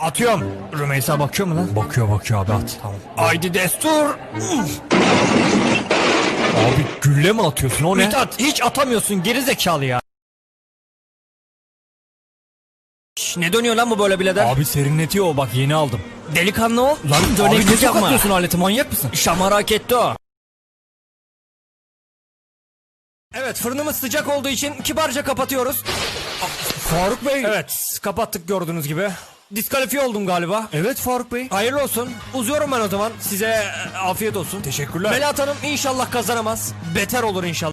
Atıyorum. Rümeysa bakıyor mu lan? Bakıyor bakıyor abi at. Tamam. Haydi destur. Abi gülle mi atıyorsun o ne? Mithat hiç atamıyorsun geri zekalı ya. Şş, ne dönüyor lan bu böyle birader? Abi serinletiyor o bak yeni aldım. Delikanlı o. Lan ne ne yapma. kapatıyorsun aleti manyak mısın? Şamarak etti o. Evet fırınımız sıcak olduğu için kibarca kapatıyoruz. Faruk Bey. Evet kapattık gördüğünüz gibi. Diskalifiye oldum galiba. Evet Faruk Bey. Hayırlı olsun. Uzuyorum ben o zaman. Size e, afiyet olsun. Teşekkürler. Melahat Hanım inşallah kazanamaz. Beter olur inşallah.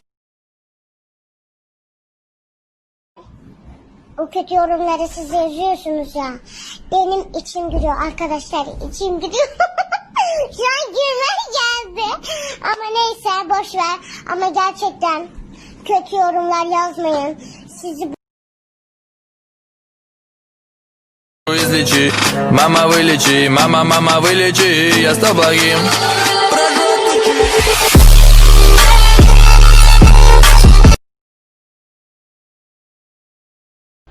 O kötü yorumları siz yazıyorsunuz ya. Benim içim gülüyor arkadaşlar. içim gülüyor. Şu an gülme geldi. Ama neyse boş ver. Ama gerçekten kötü yorumlar yazmayın. Sizi Вылечи, мама вылечи, мама, мама вылечи, я с тобой.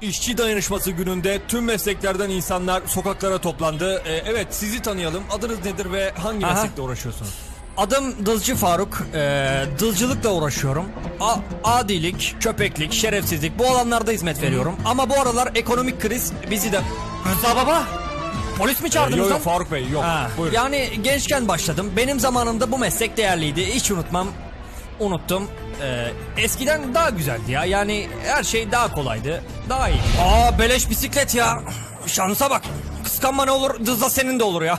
İşçi dayanışması gününde tüm mesleklerden insanlar sokaklara toplandı. Ee, evet sizi tanıyalım. Adınız nedir ve hangi meslekle uğraşıyorsunuz? Adım Dızcı Faruk. Ee, dızcılıkla uğraşıyorum. A- adilik, köpeklik, şerefsizlik bu alanlarda hizmet veriyorum. Ama bu aralar ekonomik kriz bizi de... Rıza baba! Polis mi çağırdınız yok, lan? yok, Faruk Bey, yok. Ha, Buyurun. Yani gençken başladım. Benim zamanımda bu meslek değerliydi. Hiç unutmam. Unuttum. Ee, eskiden daha güzeldi ya. Yani her şey daha kolaydı. Daha iyi. Aa beleş bisiklet ya. Şansa bak. Kıskanma ne olur. Dızla senin de olur ya.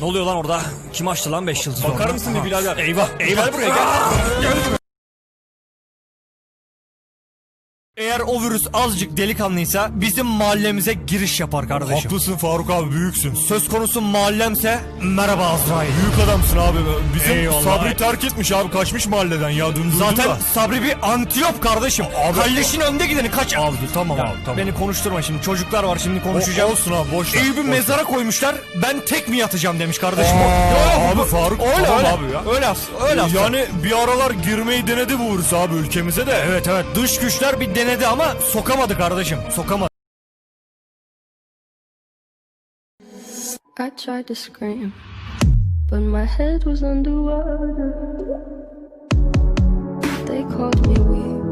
Ne oluyor lan orada? Kim açtı lan 5 yıldız Bakar mısın bir birader? Eyvah eyvah. Gel buraya gel. Gel buraya. Eğer o virüs azıcık delikanlıysa bizim mahallemize giriş yapar kardeşim. Haklısın Faruk abi büyüksün. Söz konusu mahallemse merhaba Azrail. Büyük adamsın abi. Bizim Eyvallah. Sabri terk etmiş abi kaçmış mahalleden ya dün Zaten da. Sabri bir antilop kardeşim. Abi- Kalleşin önde gideni kaç. Abi tamam Ya, abi tamam. Beni konuşturma şimdi çocuklar var şimdi O- konuşacağım. olsun abi boş ver. Eyüp'ü ver. mezara koymuşlar. Ben tek mi yatacağım demiş kardeşim. Aa, abi Faruk öyle tamam öyle. abi ya. Öyle as öyle as. Yani bir aralar girmeyi denedi bu virüs abi ülkemize de. Evet evet dış güçler bir denedi ama sokamadı kardeşim. Sokamadı. I tried to scream, but my head was underwater. They called me weak,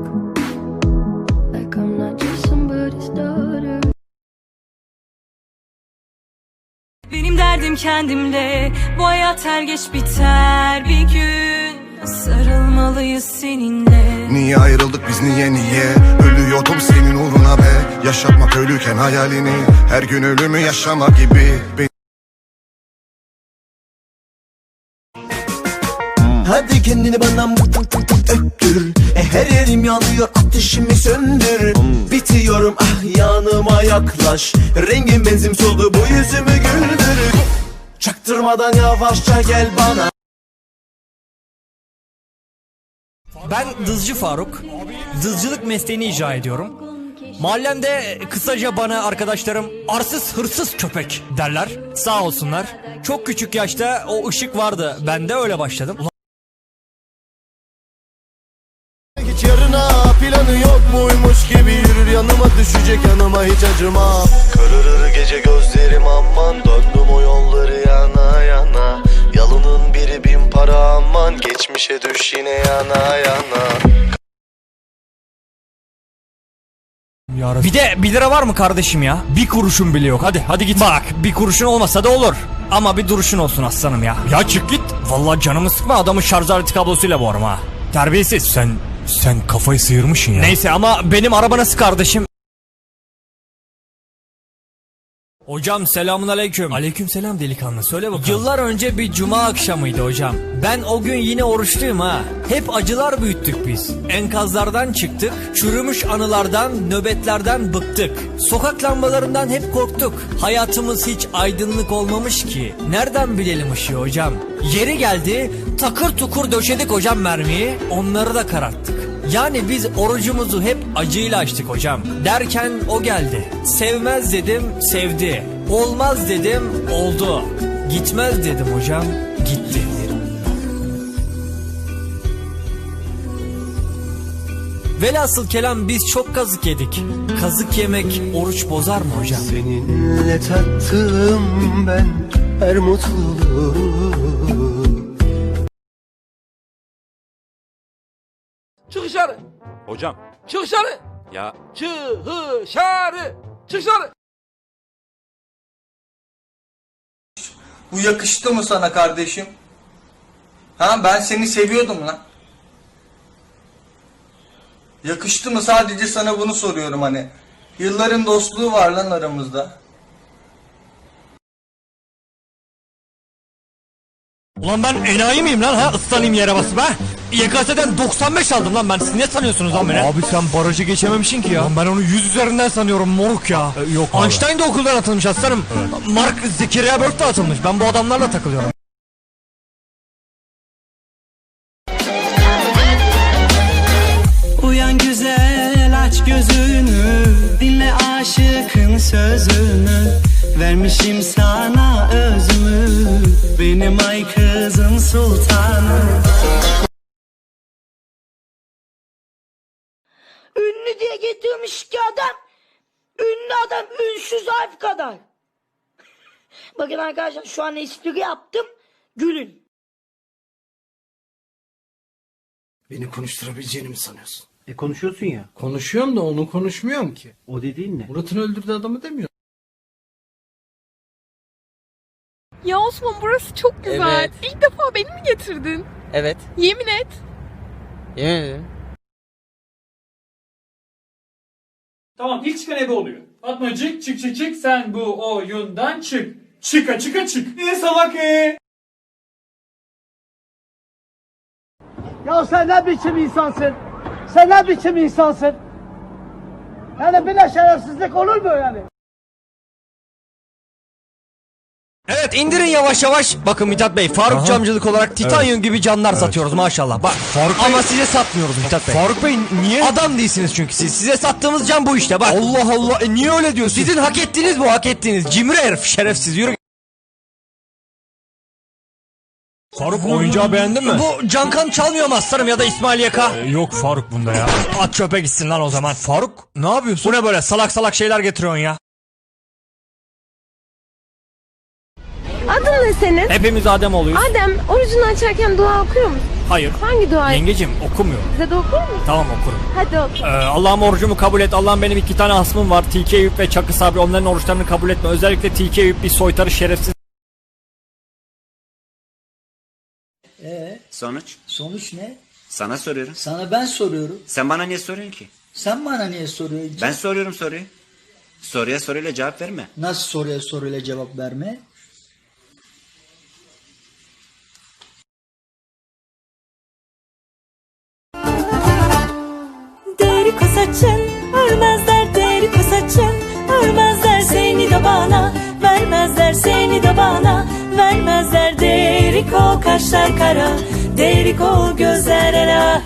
like I'm not just somebody's daughter. Benim derdim kendimle Bu hayat her geç biter bir gün Sarılmalıyız seninle. Niye ayrıldık biz niye niye? Ölüyordum senin uğruna be. Yaşatmak ölüken hayalini Her gün ölümü yaşamak gibi. Beni Hadi kendini bana öptür e, Her yerim yanıyor ateşimi söndür. Bitiyorum ah yanıma yaklaş. Rengin benzin soldu bu yüzümü güldür. Çaktırmadan yavaşça gel bana Ben Dızcı Faruk. Dızcılık mesleğini icra ediyorum. Mahallemde kısaca bana arkadaşlarım arsız hırsız köpek derler. Sağ olsunlar. Çok küçük yaşta o ışık vardı. Ben de öyle başladım. Hiç yarına planı yok muymuş gibi Yürür yanıma düşecek yanıma hiç acıma Kararır gece gözlerim aman Geçmişe düş yine yana yana Bir de 1 lira var mı kardeşim ya? Bir kuruşun bile yok. Hadi hadi git. Bak bir kuruşun olmasa da olur. Ama bir duruşun olsun aslanım ya. Ya çık git. Vallahi canımı sıkma adamı şarj aleti kablosuyla boğarım ha. Terbiyesiz. Sen Sen kafayı sıyırmışsın ya. Neyse ama benim araba nasıl kardeşim? Hocam selamun aleyküm. Aleyküm selam delikanlı söyle bakalım. Yıllar önce bir cuma akşamıydı hocam. Ben o gün yine oruçluyum ha. Hep acılar büyüttük biz. Enkazlardan çıktık. Çürümüş anılardan, nöbetlerden bıktık. Sokak lambalarından hep korktuk. Hayatımız hiç aydınlık olmamış ki. Nereden bilelim ışığı hocam? Yeri geldi takır tukur döşedik hocam mermiyi. Onları da kararttık. Yani biz orucumuzu hep acıyla açtık hocam. Derken o geldi. Sevmez dedim, sevdi. Olmaz dedim, oldu. Gitmez dedim hocam, gitti. Velhasıl kelam biz çok kazık yedik. Kazık yemek oruç bozar mı hocam? Seninle tattım ben her mutluluğu Çık dışarı. Hocam. Çık dışarı. Ya Çık dışarı. Çık dışarı. Bu yakıştı mı sana kardeşim? Ha ben seni seviyordum lan. Yakıştı mı sadece sana bunu soruyorum hani. Yılların dostluğu var lan aramızda. Ulan ben enayi miyim lan ha? Islanayım yere basıp ha? YKS'den 95 aldım lan ben. Siz ne sanıyorsunuz lan beni? abi sen barajı geçememişsin ki ya. Lan ben onu 100 üzerinden sanıyorum moruk ya. yok abi. Einstein de okuldan atılmış aslanım. Mark Zekeriya Börk de atılmış. Ben bu adamlarla takılıyorum. Uyan güzel aç gözünü Dinle aşıkın sözünü Vermişim sana özümü Benim ay kızım sultanım Ünlü diye getirmiş ki adam. Ünlü adam ünsüz harf kadar. Bakın arkadaşlar şu an espri yaptım. Gülün. Beni konuşturabileceğini mi sanıyorsun? E konuşuyorsun ya. Konuşuyorum da onu konuşmuyorum ki. O dediğin ne? Murat'ın öldürdüğü adamı demiyor. Ya Osman burası çok güzel. Evet. İlk defa beni mi getirdin? Evet. Yemin et. Yemin ederim. Tamam ilk çıkan ebe oluyor. Fatmacık çık çık çık sen bu oyundan çık. Çıka çıka çık. Ne salak e? Ya sen ne biçim insansın? Sen ne biçim insansın? Yani de şerefsizlik olur mu yani? Evet indirin yavaş yavaş. Bakın Mithat Bey Faruk camcılık olarak titanyum gibi canlar satıyoruz maşallah. Bak ama size satmıyoruz Mithat Bey. Faruk Bey niye? Adam değilsiniz çünkü siz. Size sattığımız can bu işte bak. Allah Allah e niye öyle diyorsun? Sizin hak ettiğiniz bu hak ettiğiniz. Cimri herif şerefsiz yürü. Faruk oyuncağı beğendin mi? Bu Cankan çalmıyor mu aslanım ya da İsmail Yaka? Ee, yok Faruk bunda ya. At çöpe gitsin lan o zaman. Faruk ne yapıyorsun? Bu ne böyle salak salak şeyler getiriyorsun ya? Adın ne senin? Hepimiz Adem oluyoruz. Adem orucunu açarken dua okuyor musun? Hayır. Hangi duayı? Yengecim okumuyor. Bize de okur musun? Tamam okurum. Hadi oku. Ee, Allah'ım orucumu kabul et. Allah'ım benim iki tane hasmım var. TK Eyüp ve Çakı Sabri. Onların oruçlarını kabul etme. Özellikle TK Eyüp bir soytarı şerefsiz. Sonuç? Sonuç ne? Sana soruyorum. Sana ben soruyorum. Sen bana niye soruyorsun ki? Sen bana niye soruyorsun? Ben soruyorum soruyu. Soruya soruyla cevap verme. Nasıl soruya soruyla cevap verme? Deri saçın Örmezler deri saçın Örmezler seni de bana. Vermezler seni de bana. Vermezler derik o kaşlar kara. Derik o gözler ela